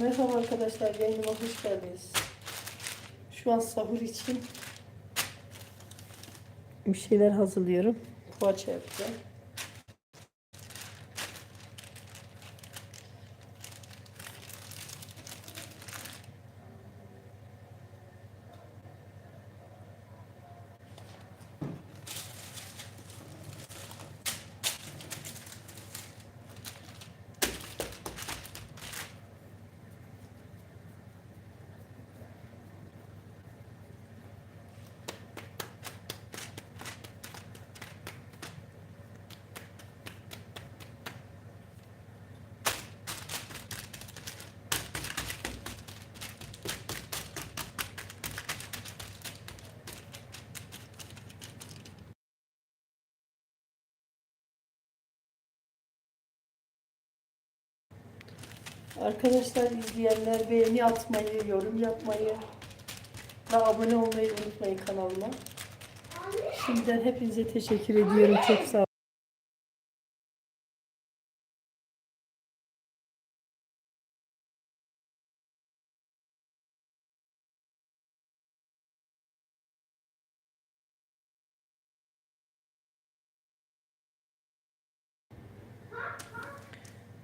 Merhaba arkadaşlar, yayınıma hoş geldiniz. Şu an sahur için bir şeyler hazırlıyorum. Poğaça yapacağım. Arkadaşlar izleyenler beğeni atmayı, yorum yapmayı ve abone olmayı unutmayın kanalıma. Şimdiden hepinize teşekkür ediyorum. Çok sağ olun.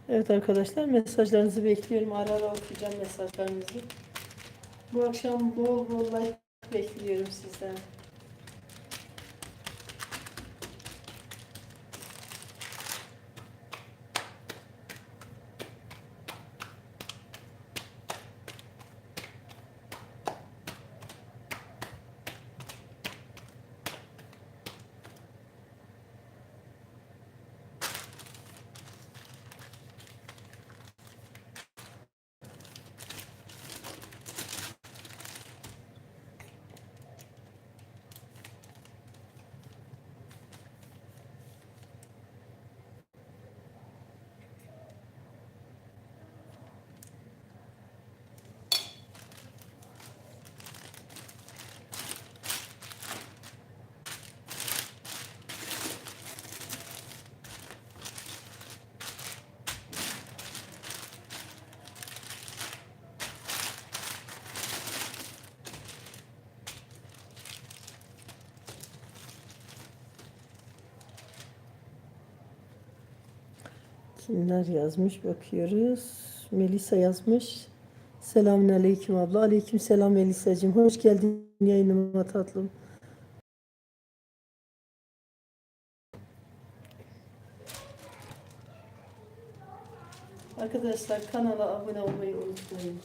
Evet arkadaşlar mesajlarınızı bekliyorum. Ara ara okuyacağım mesajlarınızı. Bu akşam bol bol like bekliyorum sizden. Kimler yazmış bakıyoruz. Melisa yazmış. Selamun aleyküm abla. Aleyküm selam Melisa'cığım. Hoş geldin yayınıma tatlım. Arkadaşlar kanala abone olmayı unutmayın.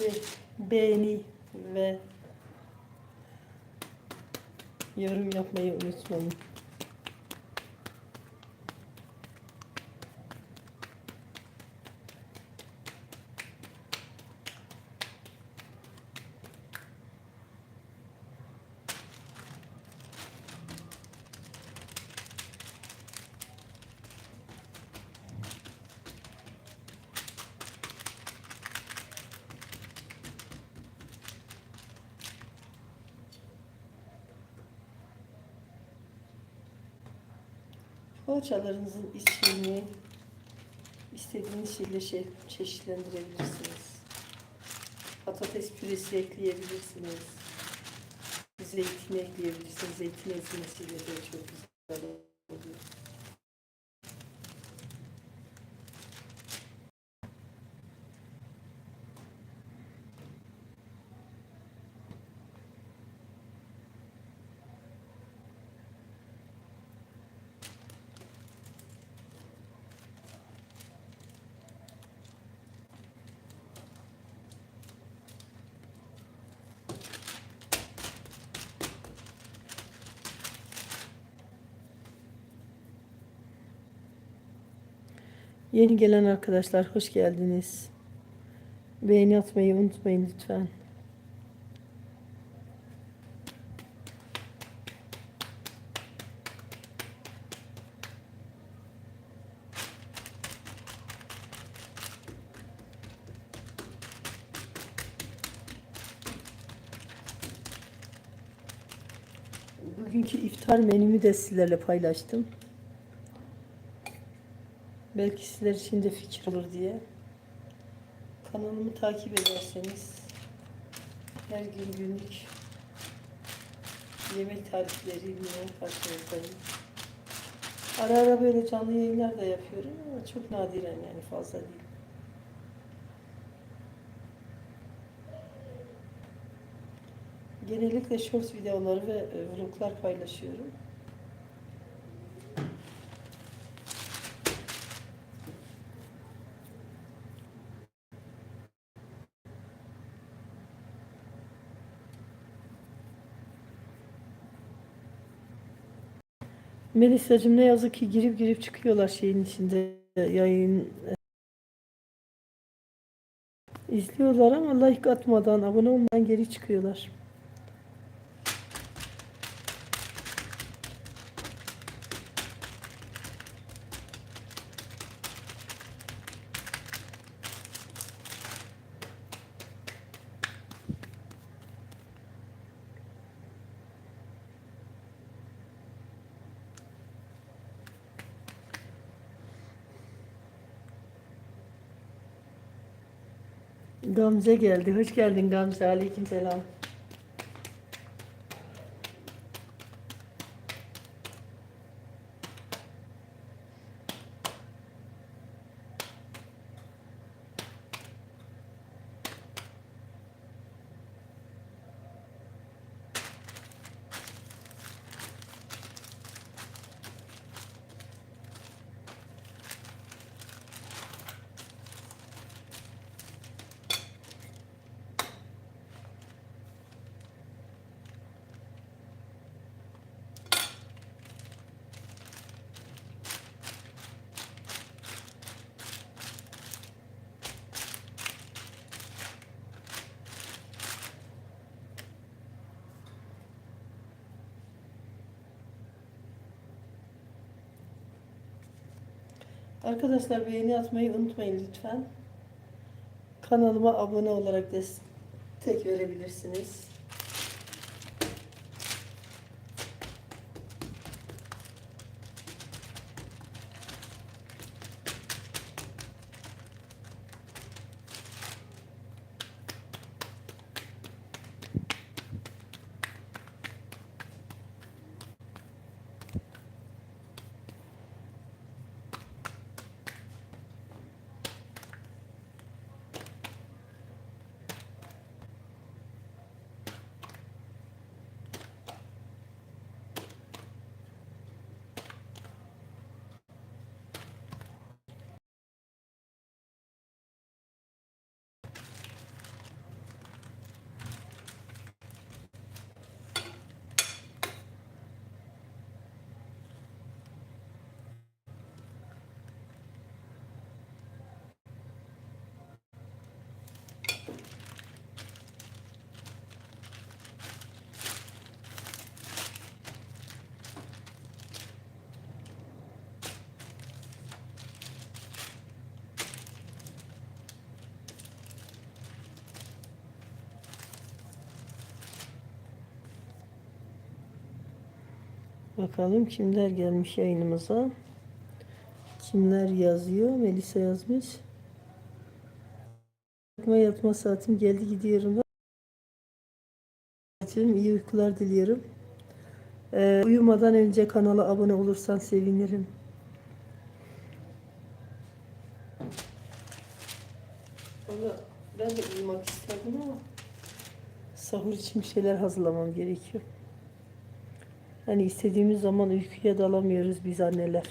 Ve beğeni ve yorum yapmayı unutmayın. Poğaçalarınızın içini istediğiniz şeyle şey, çeşitlendirebilirsiniz. Patates püresi ekleyebilirsiniz. Zeytin ekleyebilirsiniz. Zeytin ezmesiyle de çok güzel Yeni gelen arkadaşlar hoş geldiniz. Beğeni atmayı unutmayın lütfen. Bugünkü iftar menümü de sizlerle paylaştım. Belki sizler için de fikir olur diye. Kanalımı takip ederseniz her gün günlük yemek tarifleriyle karşınızdayım. Ara ara böyle canlı yayınlar da yapıyorum ama çok nadiren yani fazla değil. Genellikle short videoları ve e, vloglar paylaşıyorum. Melisa'cığım ne yazık ki girip girip çıkıyorlar şeyin içinde yayın izliyorlar ama like atmadan abone olmadan geri çıkıyorlar. Gamze geldi. Hoş geldin Gamze. Aleykümselam. Arkadaşlar beğeni atmayı unutmayın lütfen. Kanalıma abone olarak destek verebilirsiniz. Bakalım kimler gelmiş yayınımıza. Kimler yazıyor? Melisa yazmış. Yatma yatma saatim geldi gidiyorum. İyi uykular diliyorum. Ee, uyumadan önce kanala abone olursan sevinirim. Valla ben de uyumak isterdim ama sahur için bir şeyler hazırlamam gerekiyor. Hani istediğimiz zaman uykuya dalamıyoruz biz anneler.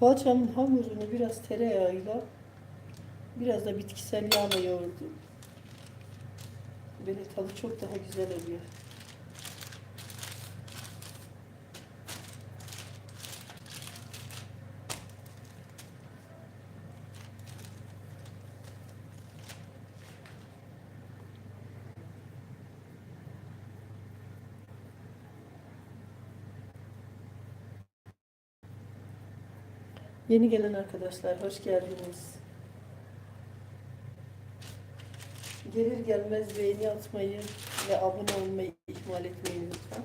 Poğaçanın hamurunu biraz tereyağıyla biraz da bitkisel yağla yoğurdum. Böyle tadı çok daha güzel oluyor. Yeni gelen arkadaşlar hoş geldiniz. Gelir gelmez beğeni atmayı ve abone olmayı ihmal etmeyin lütfen.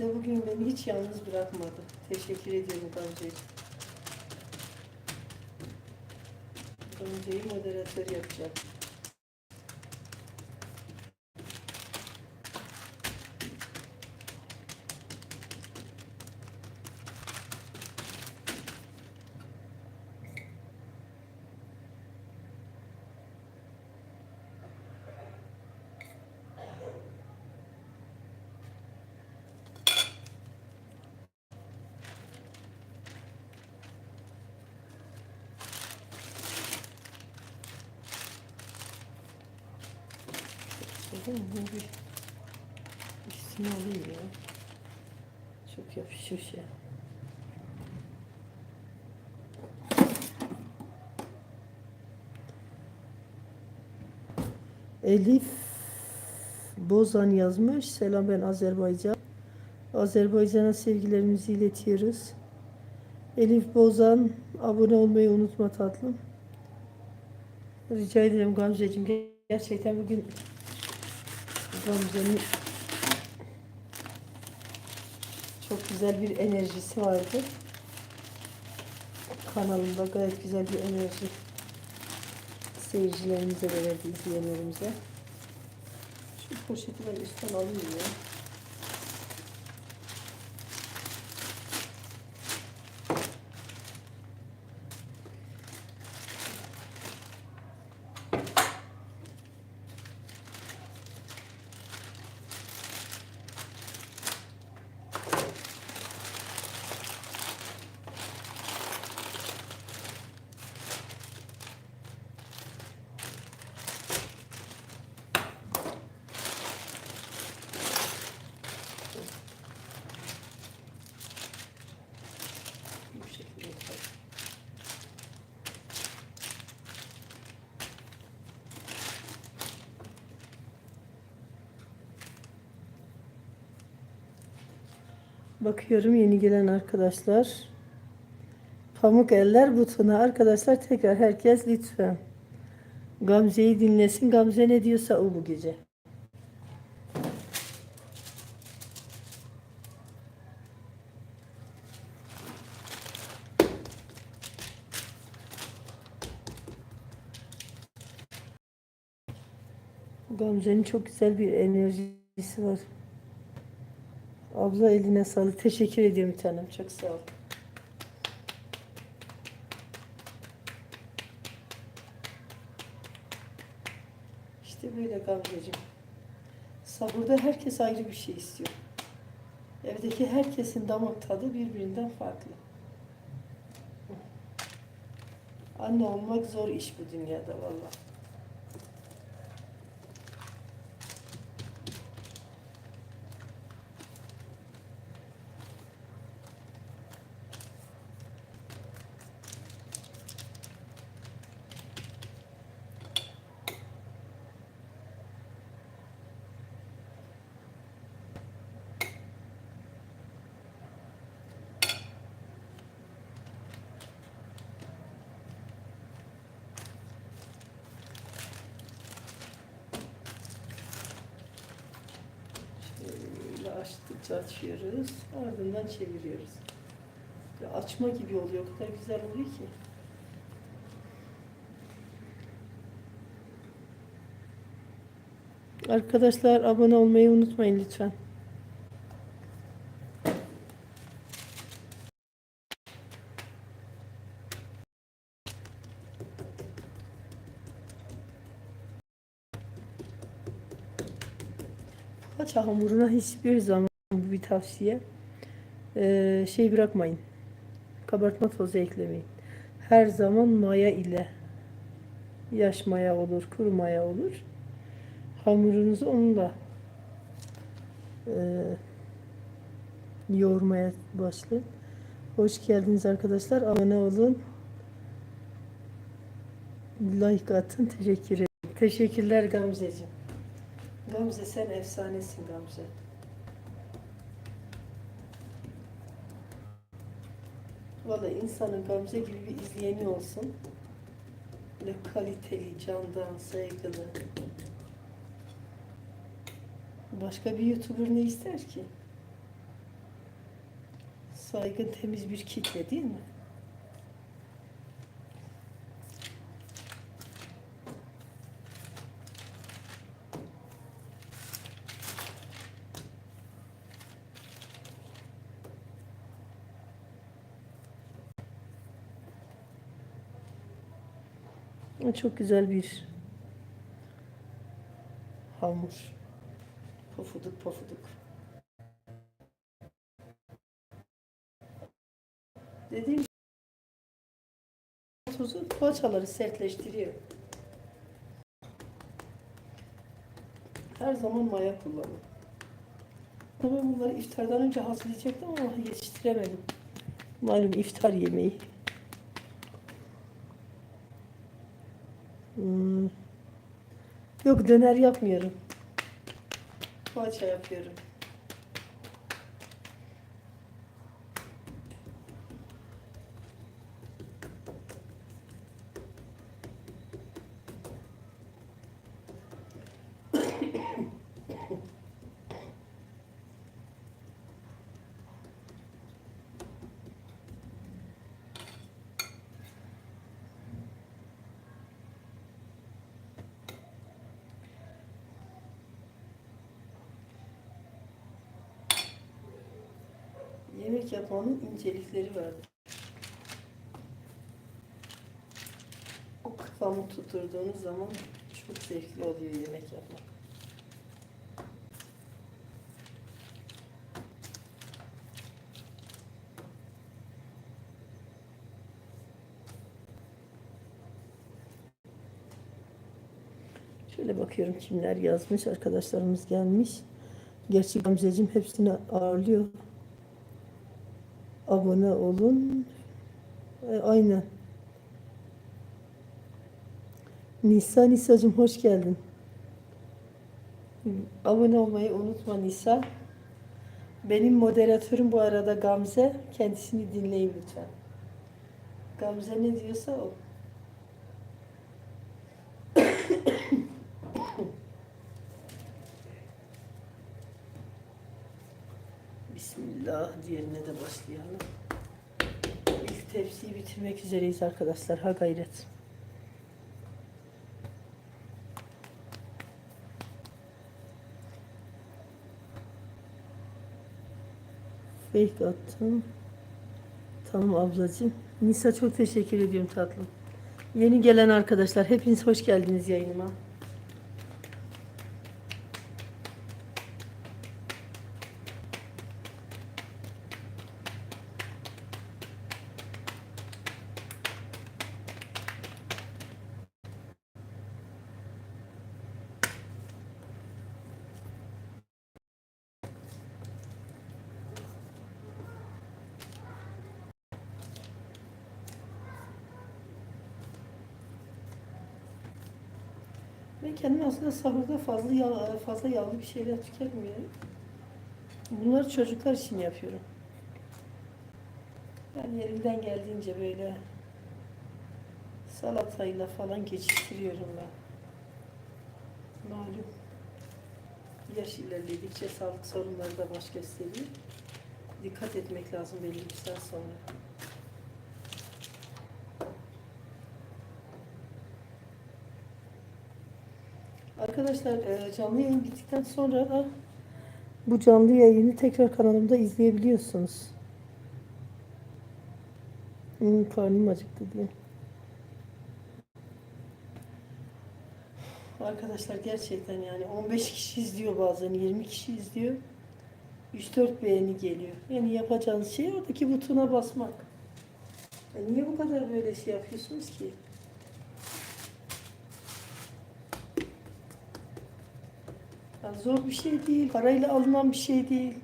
Gamze bugün beni hiç yalnız bırakmadı. Teşekkür ediyorum Gamze'ye. Gamze'yi moderatör yapacağım. Değil mi? Bu bir üstüne alayım ya. Çok yapışmış ya. Elif Bozan yazmış. Selam ben Azerbaycan. Azerbaycan'a sevgilerimizi iletiyoruz. Elif Bozan abone olmayı unutma tatlım. Rica ederim Gamzeciğim. Gerçekten bugün Gamze'nin çok güzel bir enerjisi vardı. Kanalımda gayet güzel bir enerji seyircilerimize de verdi, izleyenlerimize. Şu poşeti ben üstten alayım ya. Bu şekilde koyayım. Bakıyorum yeni gelen arkadaşlar. Pamuk eller butona. Arkadaşlar tekrar herkes lütfen. Gamze'yi dinlesin. Gamze ne diyorsa o bu gece. Gamze'nin çok güzel bir enerjisi var. Abla eline sağlık. Teşekkür ediyorum tanem. Çok sağ ol. İşte böyle Gamze'cim. Sahurda herkes ayrı bir şey istiyor. Evdeki herkesin damak tadı birbirinden farklı. Anne olmak zor iş bu dünyada vallahi. Açtıkça açıyoruz. Ardından çeviriyoruz. Böyle açma gibi oluyor. O kadar güzel oluyor ki. Arkadaşlar abone olmayı unutmayın lütfen. Poğaça hamuruna hiçbir zaman bir tavsiye. Ee, şey bırakmayın. Kabartma tozu eklemeyin. Her zaman maya ile Yaş maya olur, kuru maya olur. Hamurunuzu onunla e, yoğurmaya başlayın. Hoş geldiniz arkadaşlar. Abone olun. Like atın. Teşekkür ederim. Teşekkürler Gamzeciğim. Gamze sen efsanesin Gamze. Vallahi insanın Gamze gibi bir izleyeni olsun. Böyle kaliteli, candan, saygılı. Başka bir YouTuber ne ister ki? Saygın temiz bir kitle değil mi? Çok güzel bir hamur. Pofuduk pofuduk. Dediğim tuzu poğaçaları sertleştiriyor. Her zaman maya kullanın. Ben bunları iftardan önce hazırlayacaktım ama yetiştiremedim. Malum iftar yemeği. Yok döner yapmıyorum. Poğaça yapıyorum. Yemek yapmanın incelikleri vardır. O kıvamı tutturduğunuz zaman çok zevkli oluyor yemek yapmak. Şöyle bakıyorum kimler yazmış. Arkadaşlarımız gelmiş. Gerçi Gamzeciğim hepsini ağırlıyor. Abone olun. E, aynen. Nisa Nisa'cığım hoş geldin. Abone olmayı unutma Nisa. Benim moderatörüm bu arada Gamze. Kendisini dinleyin lütfen. Gamze ne diyorsa o. Bismillah diğerine de başlayalım. İlk tepsiyi bitirmek üzereyiz arkadaşlar. Ha gayret. Fake attım. Tamam ablacığım. Nisa çok teşekkür ediyorum tatlım. Yeni gelen arkadaşlar hepiniz hoş geldiniz yayınıma. Ben kendim aslında sahurda fazla yağ, fazla yağlı bir şeyler tüketmiyorum. Bunları çocuklar için yapıyorum. Ben yerimden geldiğince böyle salatayla falan geçiştiriyorum ben. Malum yaş ilerledikçe sağlık sorunları da baş gösteriyor. Dikkat etmek lazım belli bir süre sonra. Arkadaşlar e, canlı yayın bittikten sonra da bu canlı yayını tekrar kanalımda izleyebiliyorsunuz. Hmm, karnım acıktı diye. Arkadaşlar gerçekten yani 15 kişi izliyor bazen 20 kişi izliyor. 3-4 beğeni geliyor. Yani yapacağınız şey oradaki butona basmak. Ya niye bu kadar böyle şey yapıyorsunuz ki? Zor bir şey değil. Parayla alınan bir şey değil.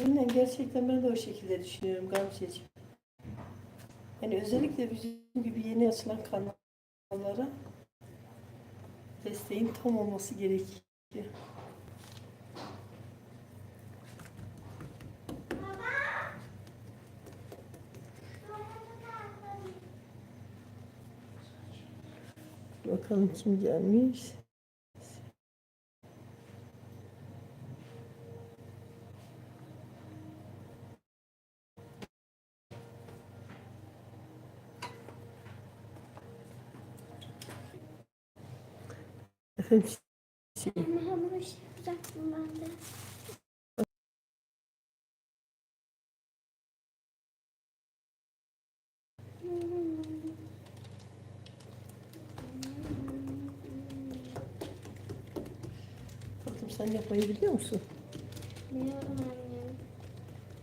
Aynen gerçekten ben de o şekilde düşünüyorum Gamzeciğim. Yani özellikle bizim gibi yeni açılan kanallara desteğin tam olması gerekiyor. Bakalım kim gelmiş. Efendim şey, Anne hamur işi yapacaktım ben de. tatlım sen yapmayı biliyor musun? Biliyorum anne.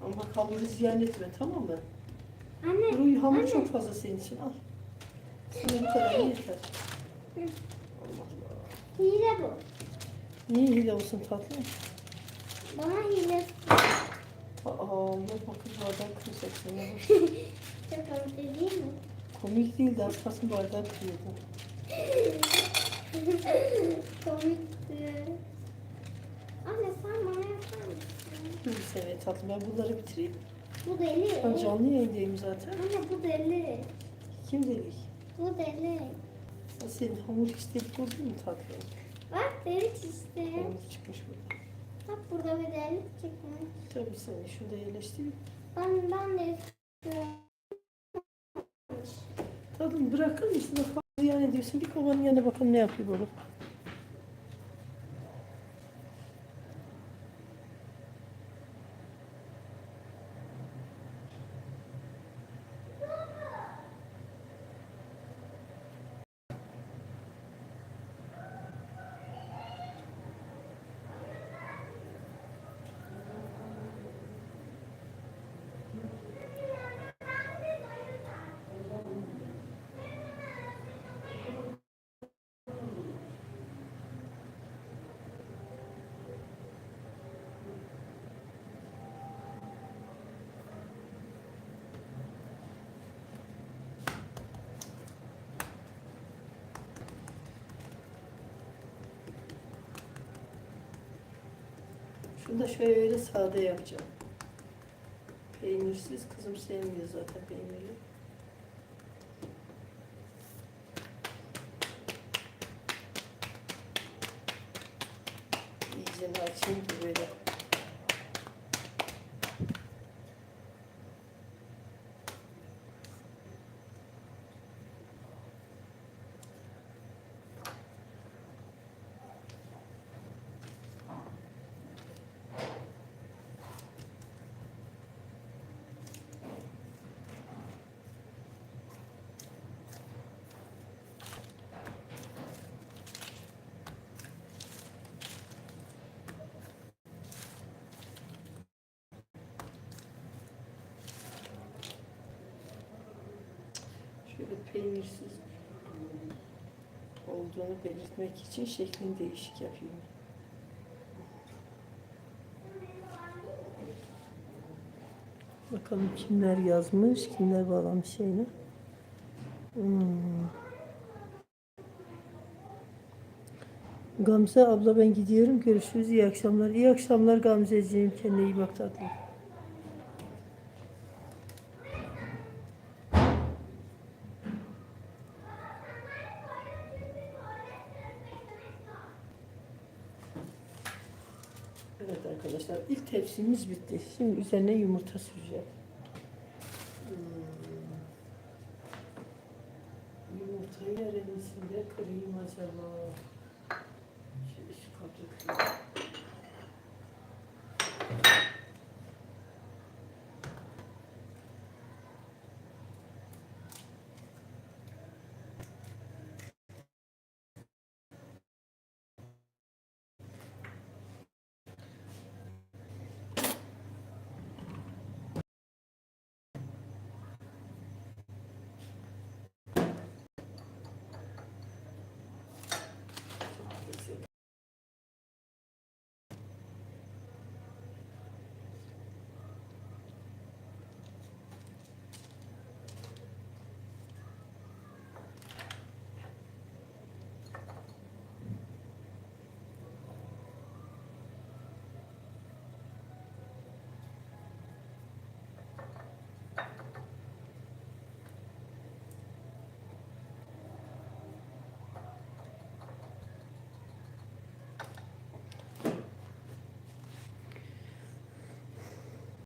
Ama bak hamuru ziyan etme tamam mı? Anne, Ruy hamur anne. çok fazla senin için al. Sana bu kadar yeter. Hı. Hile bu. Niye hile olsun tatlım? Bana hile Aa, bak bakın bardağı kıracaksın. ya. çok komik değil mi? Komik değil de az kalsın bardağı kırıyordun. Komikti. Anne sen bana yapar mısın? Bir saniye tatlım ben bunları bitireyim. Bu deli. Ben canlı yayındayım zaten. Anne bu deli. Kim dedik? Bu deli. Senin hamur delik oldu mu tatlım? Bak deli çizdi. Hamur çıkmış burada. Bak burada bir delik çıkmış. Tabii seni şurada yerleştireyim. Ben, ben de. Tatlım bırakır mısın? Bak ziyan ediyorsun. Bir kovanın yanına bakalım ne yapıyor baba. Şöyle sade yapacağım. Peynirsiz kızım sevmiyor zaten peynirli. İyice açayım ki böyle. Şöyle peynirsiz olduğunu belirtmek için şeklini değişik yapayım. Bakalım kimler yazmış, kimler bağlamış şeyini. Hmm. Gamze abla ben gidiyorum. Görüşürüz. İyi akşamlar. İyi akşamlar Gamzeciğim. Kendine iyi bak tatlım. Tepsimiz bitti. Şimdi üzerine yumurta süreceğim. Hmm. Yumurtayı neresinde kırayım acaba?